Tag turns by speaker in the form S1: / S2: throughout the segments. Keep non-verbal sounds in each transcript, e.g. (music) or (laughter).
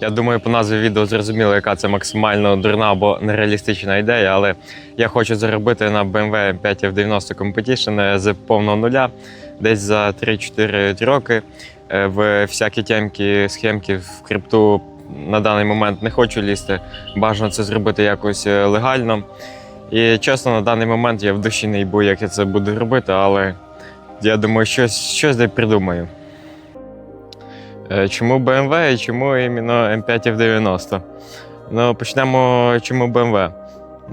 S1: Я думаю, по назві відео зрозуміло, яка це максимально дурна або нереалістична ідея, але я хочу заробити на BMW M5 F90 Competition з повного нуля десь за 3-4 роки. Е, В всякі тємки, схемки в крипту на даний момент не хочу лізти. Бажано це зробити якось е, легально. І чесно, на даний момент я в душі не йбу, як я це буду робити, але я думаю, щось, щось де придумаю. Е, Чому BMW і чому іменно M5 F90? Ну, почнемо, чому BMW.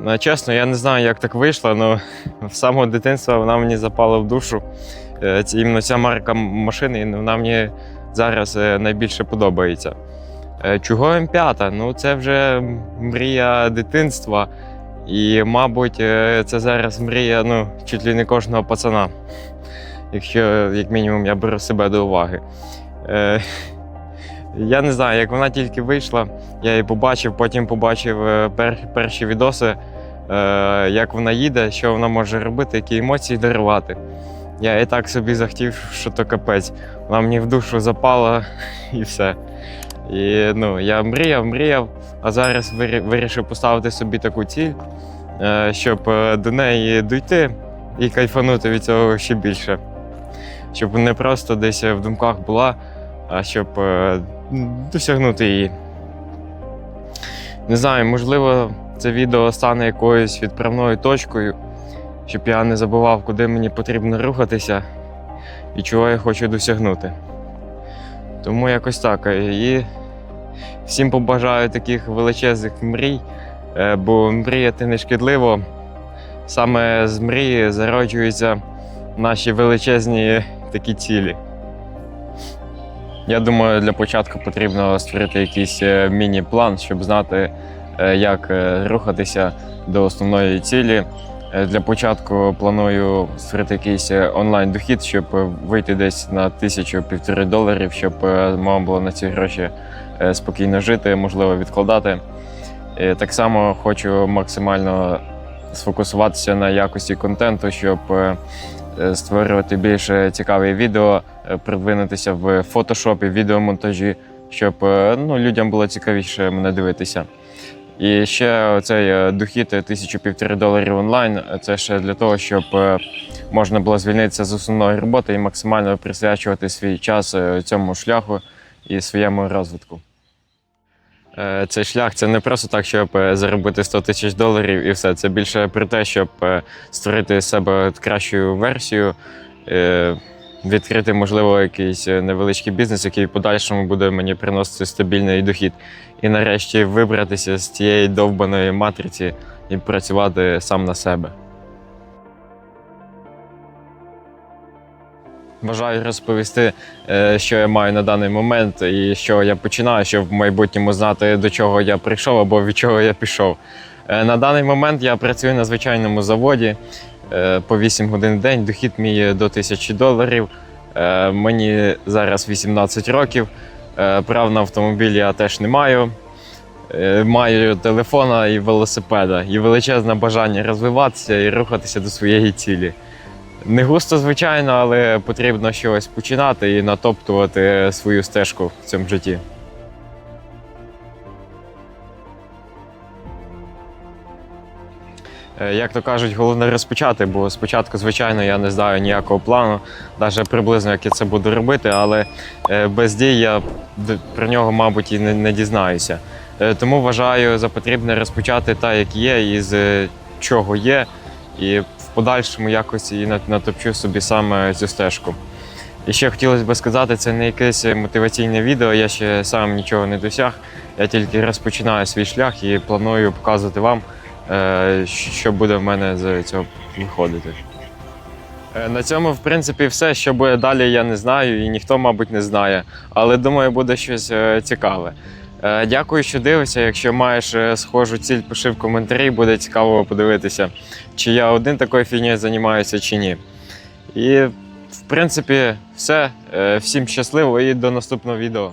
S1: Ну, чесно, я не знаю, як так вийшло, (laughs) але з самого дитинства вона мені запала в душу. Е, ці- Іменно ця марка машини, і вона мені зараз е, найбільше подобається. Е, Чого М5? Ну, це вже мрія дитинства. І, мабуть, це зараз мрія ну, чуть ли не кожного пацана. (laughs) Якщо, як мінімум, я беру себе до уваги. Е, я не знаю, як вона тільки вийшла, я її побачив, потім побачив е, пер, перші відоси, е, як вона їде, що вона може робити, які емоції дарувати. Я і так собі захотів, що то капець. Вона мені в душу запала (laughs) і все. І ну, я мріяв, мріяв, а зараз вирішив поставити собі таку ціль, е, щоб е, до неї дійти і кайфанути від цього ще більше. Щоб не просто десь в думках була, а щоб е, досягнути її. Не знаю, можливо, це відео стане якоюсь відправною точкою, щоб я не забував, куди мені потрібно рухатися і чого я хочу досягнути. Тому якось так. І всім побажаю таких величезних мрій, е, бо мріяти не шкідливо. Саме з мрії зароджуються наші величезні такі цілі. Я думаю, для початку потрібно створити якийсь е, міні-план, щоб знати, е, як е, рухатися до основної цілі. Для початку планую створити якийсь онлайн-дохід, щоб вийти десь на тисячу-півтори доларів, щоб можна було на ці гроші спокійно жити, можливо, відкладати. Так само хочу максимально сфокусуватися на якості контенту, щоб створювати більше цікаві відео, е, продвинутися в фотошопі, відеомонтажі, щоб е, ну, людям було цікавіше мене дивитися. І ще цей е, дохід е, тисячу півтори доларів онлайн. е, Це ще для того, щоб е, можна було звільнитися з основної роботи і максимально присвячувати свій час е, цьому шляху і своєму розвитку. Е, Цей шлях це не просто так, щоб е, заробити 100 тисяч доларів і все. Це більше про те, щоб е, створити себе кращу версію, відкрити, можливо, якийсь невеличкий бізнес, який в подальшому буде мені приносити стабільний дохід. І нарешті вибратися з цієї довбаної матриці і працювати сам на себе. Бажаю розповісти, е, що я маю на даний момент і що я починаю, щоб в майбутньому знати, до чого я прийшов або від чого я пішов. Е, На даний момент я працюю на звичайному заводі е, по 8 годин в день. Дохід мій до 1000 доларів. Мені зараз 18 років. Прав на автомобіль я теж не маю. Маю телефона і велосипеда, і величезне бажання розвиватися і рухатися до своєї цілі. Не густо, звичайно, але потрібно щось починати і натоптувати свою стежку в цьому житті. Е, Як то кажуть, головне розпочати, бо спочатку, звичайно, я не знаю ніякого плану, навіть приблизно, як я це буду робити, але е, без дій я про нього, мабуть, і не, дізнаюся. Е, Тому вважаю за потрібне розпочати так, як є, і з чого є, і подальшому якось і натопчу собі саме цю стежку. І ще хотілося б сказати, це не якесь мотиваційне відео, я ще сам нічого не досяг. Я тільки розпочинаю свій шлях і планую показувати вам, е, що буде в мене з цього виходити. Е, На цьому, в принципі, все, що буде далі, я не знаю, і ніхто, мабуть, не знає. Але думаю, буде щось е, цікаве. Е, Дякую, що дивишся. Якщо маєш е, схожу ціль, пиши в коментарі, буде цікаво подивитися, чи я один такою фігнею займаюся, чи ні. І, в принципі, все. Е, Всім щасливо і до наступного відео.